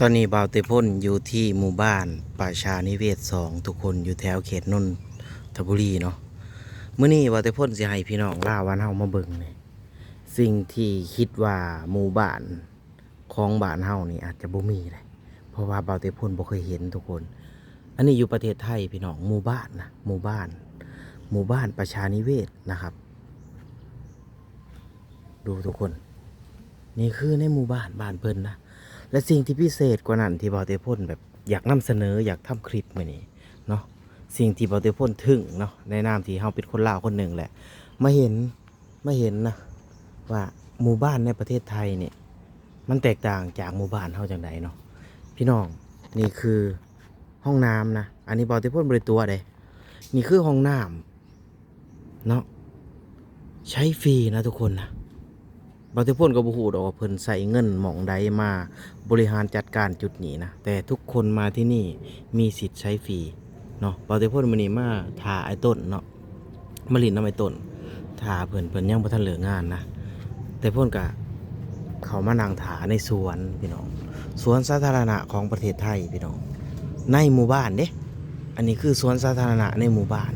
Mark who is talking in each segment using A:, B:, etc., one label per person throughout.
A: ตอนนี้บ่าวเตพ่นอยู่ที่หมู่บ้านป่าชานิเวศสองทุกคนอยู่แถวเขตนนทบุรีเนาะเมื้อนี้บ่าวเตพ่นสิให้พี่น้องล่าวันเฮามาเบิ่งนี่สิ่งที่คิดว่าหมู่บ้านของบ้านเฮานี่อาจจะบ่มีเลยเพราะว่าบ่าวเตพ่นบ่เคยเห็นทุกคน อันนี้อยู่ประเทศไทยพี่น้องหมู่บ้านนะหมู่บ้าน หมู่บ้านประชานิเวศนะครับ ดูทุกคน นี่คือในหมู่บ้านบ้านเพิ่นนะ และสิ่งที่พิเศษกว่านั้นที่บอเตพ่นแบบอยากนำเสนออยากทำคลิปมานี่เนาะสิ่งที่บอเตพ่นถึงเนาะในนามที่เฮาเป็นคนลาวคนหนึ่งแหละมาเห็นมาเห็นนะว่าหมู่บ้านในประเทศไทยเนี่ยมันแตกต่างจากหมู่บ้านเฮาจังใดเนาะพี่น้องนี่คือห้องน้ำนะอันนี้บอเตพ่นบริตัวเด้นี่คือห้องน้ำเนาะใช้ฟรีนะทุกคนนะ บางทีพ่นก็บ่ฮู้ดอกว่าเพิ่นใส่เงินหม่องใดมาบริหารจัดการจุดนี้นะแต่ทุกคนมาที่นี่มีสิทธิ์ใช้ฟรีเนาะบางทีพ่นมื้อนี้มาทาไอ้ต้นเนาะมาลินน้ำไอ้ต้นทาเพิ่นเพิ่นยังบ่ทันเลิกงานนะแต่พ่นก็เขามานั่งถาในสวนพี่น้องสวนสาธารณะของประเทศไทยพี่น้องในหมู่บ้านเด้อันนี้คือสวนสาธารณะในหมู่บ้าน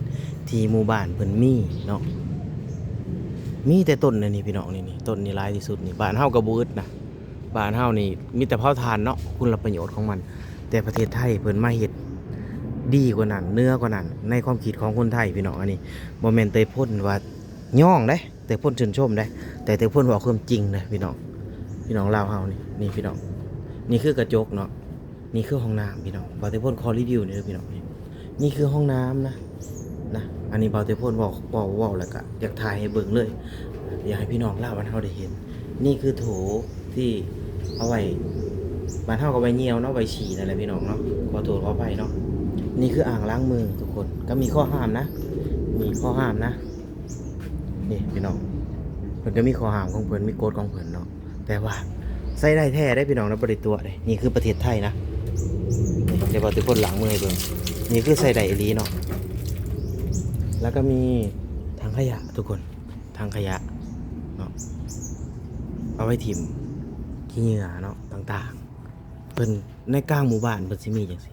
A: ที่หมู่บ้านเพิ่นมีเนาะ มีแต่ต้นนี่นี่พี่น้องนี่นี่ต้นนี่ร้ายที่สุดนี่บ้านเฮากับบูดนะบ้านเฮานี่มีแต่เผาทานเนาะคุณรับประโยชน์ของมัน แต่ประเทศไทยเพิ่นมาเฮ็ดดีกว่านั้นเนื้อกว่านั้นในความคิดของคนไทยพี่น้องอันนี้บ่แม่นเตยพ่นว่าย่องได้แต่พ่นชื่นชมได้ แต่เตยพ่นว่าความจริงนะพี่น้องพี่น้องลาวเฮานี่นี่พี่น้องนี่คือกระจกเนาะนี่คือห้องน้ำพี่น้องบ่เตยพ่นคอรีวิวนี่เด้อพี่น้องนี่นี่คือห้องน้ำนะนะ อันนี้เบาเตพ่นบอกบอกว่าแล้วก็อยากถ่ายให้เบิ่งเลย อยากให้พี่น้องเล่าบ้านเฮาได้เห็น นี่คือโถที่เอาไว้บ้านเฮาก็ไว้เยี่ยวเนาะไว้ฉี่นั่นแหละพี่น้องเนาะขอโทษขออภัยเนาะนี่คืออ่างล้างมือทุกคนก็มีข้อห้ามนะ มีข้อห้ามนะนี่พี่น้องเพิ่นก็มีข้อห้ามของเพิ่นมีกฎของเพิ่นเนาะแต่ว่าใส่ได้แท้ได้พี่น้องนะบริตัวเลยนี่คือประเทศไทยนะเดี๋ยวบอกทุกคนล้างมือให้เบิ่งนี่คือใส่ได้อีลีเนาะ แล้วก็มีถังขยะทุกคนถังขยะเนาะเอาไว้ทิ่มขี้เหงื่อเนาะต่างๆ เป็นในกลางหมู่บ้านเป็นสิมีอย่างสิ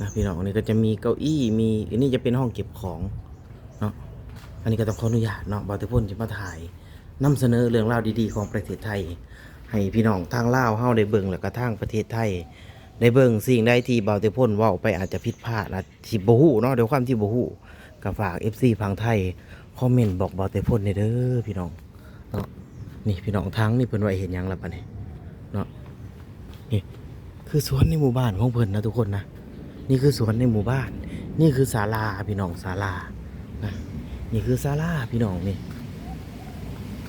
A: นะพี่น้องนนี้ก็จะมีเก้าอี้มีอันนี้จะเป็นห้องเก็บของเนาะอันนี้ก็ต้องขออนุญาตเนาะบาวเตพ่นจะมาถ่ายนำเสนอเรื่องราวดีๆ ของประเทศไทย ให้พี่น้องทางลาวเฮาได้เบิ่งแล้วก็ทางประเทศไทยได้เบิ่งสิ่งใดที่บาวเตพ่นว้าไปอาจจะผิดพลาดอาจที่บ่ฮู้เนาะเด้วยวความที่บ่ฮู้ ก็ฝาก FC พังไทยคอมเมนต์บอกบอกแต่พ่นในเด้อพี่น้องเนาะนี่พี่น้องทั้งนี่เพิ่นไว้เห็นยังล่ะปะเนี่ยเนาะนี่คือสวนในหมู่บ้านของเพิ่นนะทุกคนนะนี่คือสวนในหมู่บ้าน นี่คือศาลาพี่น้องศาลานะนี่คือศาลาพี่น้องนี่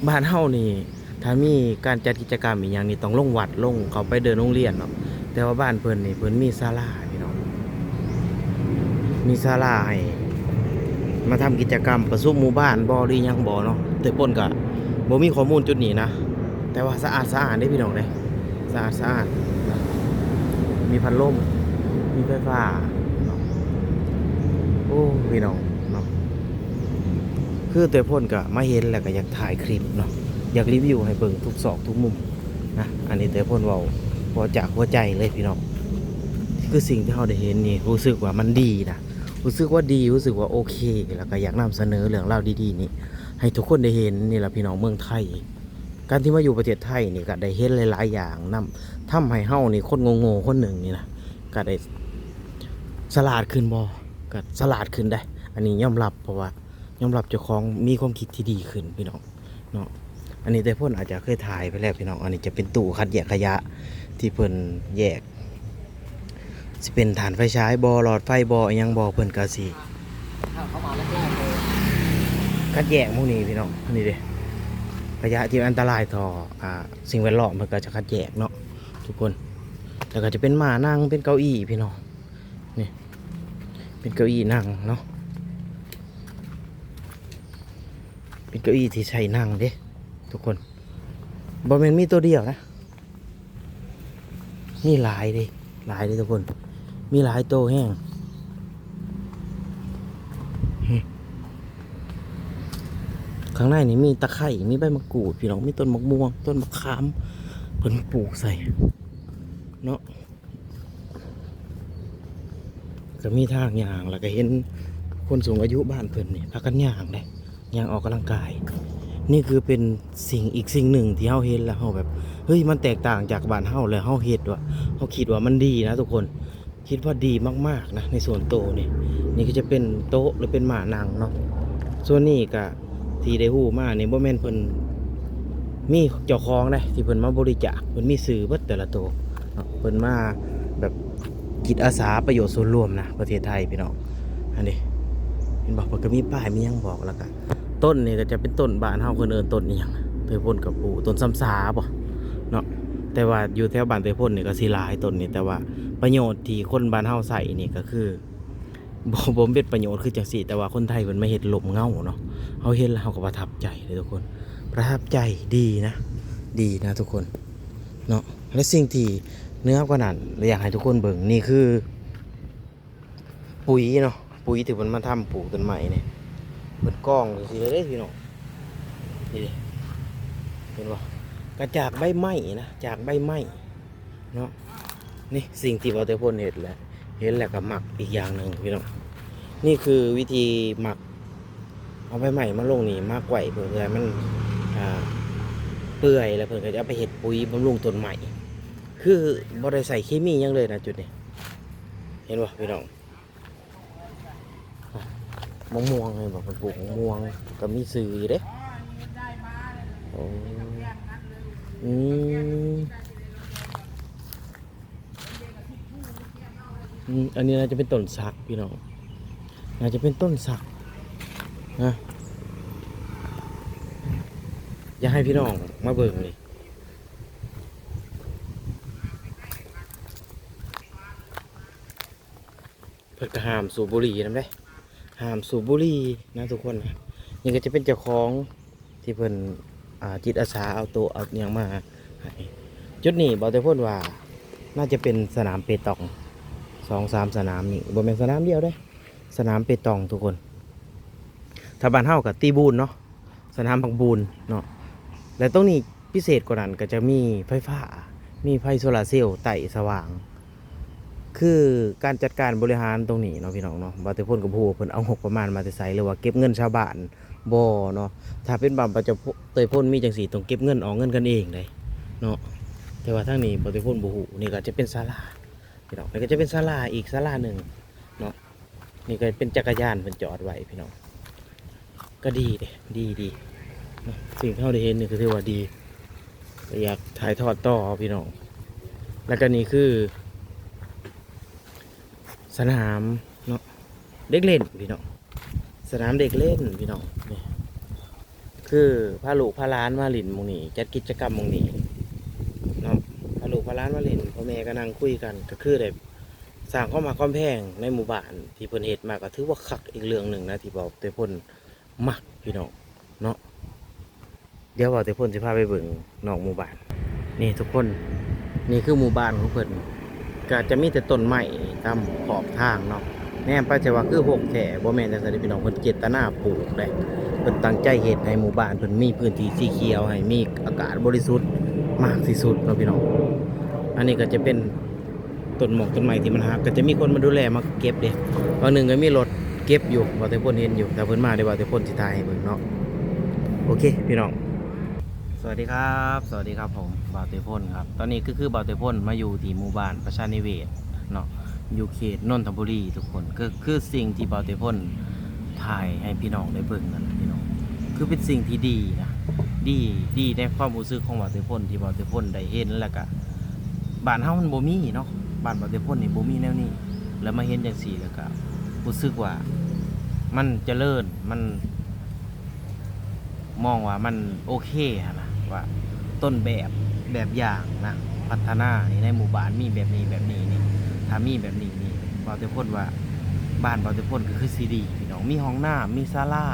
A: บ้านเฮานี่ถ้ามีการจัดกิจกรรมอีกอย่างนี้ต้องลงวัดลงเขาไปเดินโรงเรียนเนาะแต่ว่าบ้านเพิ่นนี่เพิ่นมีศาลาพี่น้องมีศาลาให้ มาทำกิจกรรมประสุมหมู่บ้านบ่หรือยังบ่เนาะแต่ป่นก็บ่มีข้อมูลจุดนี้นะ แต่ว่าสะอาดสะอาดได้พี่น้องเด้สะอาดสะอาดนะมีพัดลมมีไฟฟ้าเนาะโอ้พี่น้องเนาะคือแต่พ่นก็มาเห็นแล้วก็อยากถ่ายคลิปเนาะอยากรีวิวให้เบิ่งทุกซอกทุกมุมนะอันนี้แต่พ่นเว้าพอจากหัวใจเลยพี่น้องคือสิ่งที่เราได้เห็นนี่รู้สึกว่ามันดีนะ รู้สึกว่าดีรู้สึกว่าโอเค แล้วก็อยากนำเสนอเรื่องราวดีๆนี้ให้ทุกคนได้เห็นนี่แหละพี่น้องเมืองไทย การที่มาอยู่ประเทศไทยนี่ก็ได้เห็นหลายๆอย่างนำทำให้เฮานี่คนโง่ๆคนหนึ่งนี่นะก็ได้สลาดขึ้นบ่ก็สลาดขึ้นได้ อันนี้ยอมรับเพราะว่ายอมรับเจ้าของมีความคิดที่ดีขึ้นพี่น้องเนาะอันนี้แต่พ่นอาจจะเคยถ่ายไปแล้วพี่น้องอันนี้จะเป็นตู้คัดแยกขยะที่เพิ่นแยก สิเป็นฐานไฟฉายบอหลอดไฟบออิหยังบอเพิ่นกาสี
B: ขั
A: ดแยกพวกนี้พี่น้องนี่เด้ขยะที่อันตรายต่ออ่าสิ่งแวดล้อมเพิ่นก็จะคัดแยกเนาะทุกคน แล้วก็จะเป็นหมานั่งเป็นเก้าอี้พี่น้องนี่เป็นเก้าอี้นั่งเนาะเป็นเก้าอี้ที่ใช้นั่งเด้ทุกคนบ่แม่นมีตัวเดียวนะมีหลายเด้หลายเด้ทุกคน มีหลายโตวแห้งข้างในนี่มีตะไคร่มีใบมะกรูด พี่น้อง มีต้นมะม่วง ต้นมะขามเพิ่นมาปลูกใส่ เนาะก็มีทางย่าง แล้วก็เห็นคนสูงอายุบ้านเพิ่นนี่พากันย่างได้ย่างออกกำลังกาย นี่คือเป็นสิ่งอีกสิ่งหนึ่งที่เฮาเห็นแล้วเฮาแบบ เฮ้ย มันแตกต่างจากบ้านเฮาแล้วเฮาเฮ็ดว่าเฮาคิดว่ามันดีนะทุกคน คิดว่าดีมากๆนะในส่วนโตนี่นี่ก็จะเป็นโต๊ะหรือเป็นหมานังเนาะส่วนนี้ก็ที่ได้ฮู้มาเนี่ยบ่แม่นเพิ่นมีเจ้าของได้ที่เพิ่นมาบริจาคเพิ่นมีสื่อเบิดแต่ละโตะเพิ่นมาแบบจิตอาสาประโยชน์ส่วนรวมนะประเทศไทยพี่น้องอันนี้เห็นบอกว่าก็มีป้ายมียังบอกแล้วก็ต้นนี่ก็จะเป็นต้นบ้านเฮาคนเอินต้นนี่ยังเตยพ่นกับปูต้นซ้ำซาบ่เนาะแต่ว่าอยู่แถวบ้านเตยพ่นนี่ก็สิหลายต้นนี่แต่ว่า ประโยชน์ที่คนบ้านเฮาใส่นี่ก็คือบ่บ่เป็นประโยชน์คือจังซี่ แต่ว่าคนไทยเพิ่นมาเฮ็ดหลมเงาเนาะเฮาเห็นแล้วเฮาก็ประทับใจเลยทุกคน ประทับใจดีนะ ดีนะทุกคนเนาะและสิ่งที่เนื้อกว่านั้นอยากให้ทุกคนเบิ่งนี่คือ ปุ๋ยเนาะปุ๋ยที่เพิ่นมาทำปลูกต้นไม้นี่เป็นกล้องสิเลยเด้พี่น้องนี่ดิเห็นบ่กระจากใบไม้นะจากใบไม้เนาะ นี่สิ่งที่เราแต่พ่นเห็นแหละเห็นแหล้วก็หมักอีกอย่างหนึ่งพี่น้องนี่คือวิธีหมัก เอาใบไม้มาลงนี่มากไว้เพื่อให้มันเปื่อยแล้วเพื่อจะเอาไปเห็ดปุ๋ยบำรุงต้นใหม่ คือบ่ได้ใส่เคมียังเลยนะจุดนี้ เห็นบ่พี่น้องมะม่วงเลยบอกมันปลูกมะม่วงก็มีสื่อเด้โอ้อืม อันนี้น่าจะเป็นต้นสักพี่น้องน่าจะเป็นต้นสักนะอยาให้พี่น้องมาเบิ่งเลยเพิ่นก็ห้ามสูบบุหรี่นำเด้ห้ามสูบบุหรี่นะทุกคนนะนี่ก็จะเป็นเจ้าของที่เพิ่นจิตอาสาเอาตัวเอาอย่างมาจุดนี้บอกแต่พ่นว่าน่าจะเป็นสนามเปตอง สองสามสนามนี่บ่แม่นสนามเดียวได้ สนามเปตองทุกคนถ้าบ้านเฮากับตีบูนเนาะสนามบักบูนเนาะและตรงนี้พิเศษกว่านั้นก็จะมีไฟฟ้า มีไฟโซลาร์เซลล์ไต่สว่าง คือการจัดการบริหารตรงนี้เนาะพี่น้องเนาะบาเตพ่นกับผู้เพิ่นเอางบประมาณมาต่ใส่หรือว่าเก็บเงินชาวบ้านบ่เนาะถ้าเป็นบำประจะเตยพ่นมีจังสีต้องเก็บเงินออกเงินกันเองเลยเนาะแต่ว่าทางนี้บาเตพ่นบ่ฮู้นี่ก็จะเป็นศาลา พี่น้องนี่ก็จะเป็นศาลาอีกศาลาหนึ่งเนาะนี่ก็เป็นจักรยานเพิ่นจอดไว้พี่น้องก็ดีเด้ดีดีสิ่งที่เราได้เห็นนี่ก็ถือว่าดีอยากถ่ายทอดต่อพี่น้อง แล้วก็นี่คือ สนามเนาะเด็กเล่นพี่น้องสนามเด็กเล่นพี่น้องนี่คือพาลูกพาล้านมาหลินมงนี้จัดกิจกรรมมงนี กพาล้านมาหลินพ่อแม่ก็นั่งคุยกันก็คือได้สร้างข้อมาความแพงในหมู่บ้านที่เพิ่นเฮ็ดมาก็ถือว่าคักอีกเรื่องหนึ่งนะที่บอกแต่พ่นมักพี่น้องเนาะเดี๋ยวบอกแต่พ่นสิพาไปเบิ่งนอกหมู่บ้าน นี่ทุกคนนี่คือหมู่บ้านของเพิ่นก็จะมีแต่ต้นไม้ตามขอบทางเนาะแน่ไปจะว่าคือหกแถบ่แม่นจังซั่นพี่น้องเพิ่นเจตนาปลูกได้เพิ่นตั้งใจเฮ็ดให้หมู่บ้านเพิ่นมีพื้นที่สีเขียวให้มีอากาศบริสุทธิ์มากที่สุดเนาะพี่น้อง อันนี้ก็จะเป็นต้นหมอกต้นไม้ที่มันหักก็จะมีคนมาดูแลมาเก็บเด้บางหนึ่งก็มีรถเก็บอยู่บ่แต่เพิ่นเห็นอยู่แต่เพิ่นมาได้ว่าแต่พ่นสิถ่ายเบิ่งเนาะโอเคพี่น้องสวัสดีครับ สวัสดีครับผมบ่าวเตพ่นครับ ตอนนี้ก็คือบ่าวเตพ่นมาอยู่ที่หมู่บ้านประชานิเวศเนาะอยู่เขตนนทบุรีทุกคนก็คือสิ่งที่บ่าวเตพ่นถ่ายให้พี่น้องได้เบิ่งนั่นแหละพี่น้องคือเป็นสิ่งที่ดีนะดีดีในความรู้สึกของบ่าวเตพ่นที่บ่าวเตพ่นได้เห็นแล้วก็ บ้านเฮามันบ่มีเนาะบ้านบ่าวเตพ่นนี่บ่มีแนวนี้ แล้วมาเห็นจังซี่แล้วก็รู้สึกว่า มันเจริญมัน มองว่ามันโอเคอะนะว่าต้นแบบแบบอย่างนะพัฒนาในหมู่บ้านมีแบบนี้แบบนี้นี่ถ้ามีแบบนี้นี่บอเตพ่นว่าบ้านบอเตพ่นก็คือซีดีพี่น้องมีห้องน้ำมีศาลา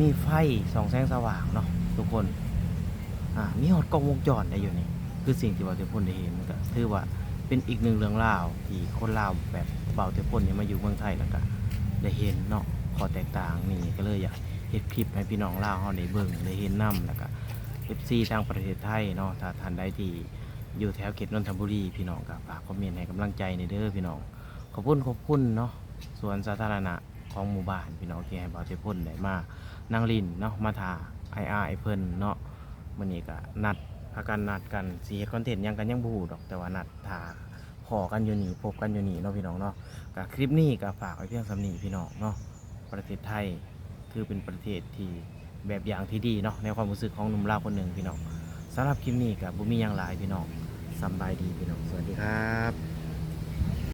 A: มีไฟส่องแสงสว่างเนาะทุกคน อ่า มีหอดกล้องวงจรได้อยู่นี่ คือสิ่งที่บอเตพ่นได้เห็นก็ถือว่าเป็นอีกหนึ่งเรื่องราวที่คนลาวแบบเบาเตพ่นเนี่ยมาอยู่เมืองไทยแล้วก็ได้เห็นเนาะข้อแตกต่างนี่ก็เลยอยากเฮ็ดคลิปให้พี่น้องลาวเฮาได้เบิ่งได้เห็นนํแล้วก็ FC ทางประเทศไทยเนาะถ้าท่านใดที่อยู่แถวเขตนนทบุรีพี่น้องก็ฝากคอมเมนต์ให้กำลังใจในเด้อพี่น้องขอบคุณขอบคุณเนาะสวนสาธารณะของหมู่บ้านพี่น้องที่ให้บ่าวเทพ่นได้มานั่งลินเนาะมาถ่าไออาไอเพิ่นเนาะมื้อนี้ก็นัด พากันนัดกันสีเฮ็ดคอนเทนต์ยังกันยังบูดอกแต่ว่านัดถ่าพอกันอยู่นี่พบกันอยู่นี่เนาะพี่น้องเนาะกับคลิปนี้ก็ฝากไว้เพียงสำนีพี่น้องเนาะประเทศไทยคือเป็นประเทศที่แบบอย่างที่ดีเนาะในความรู้สึกของหนุ่มลาวคนหนึ่งพี่น้องสำหรับคลิปนี้กับบุมีหยังหลายพี่น้องสบายดีพี่น้องสวัสดีครับ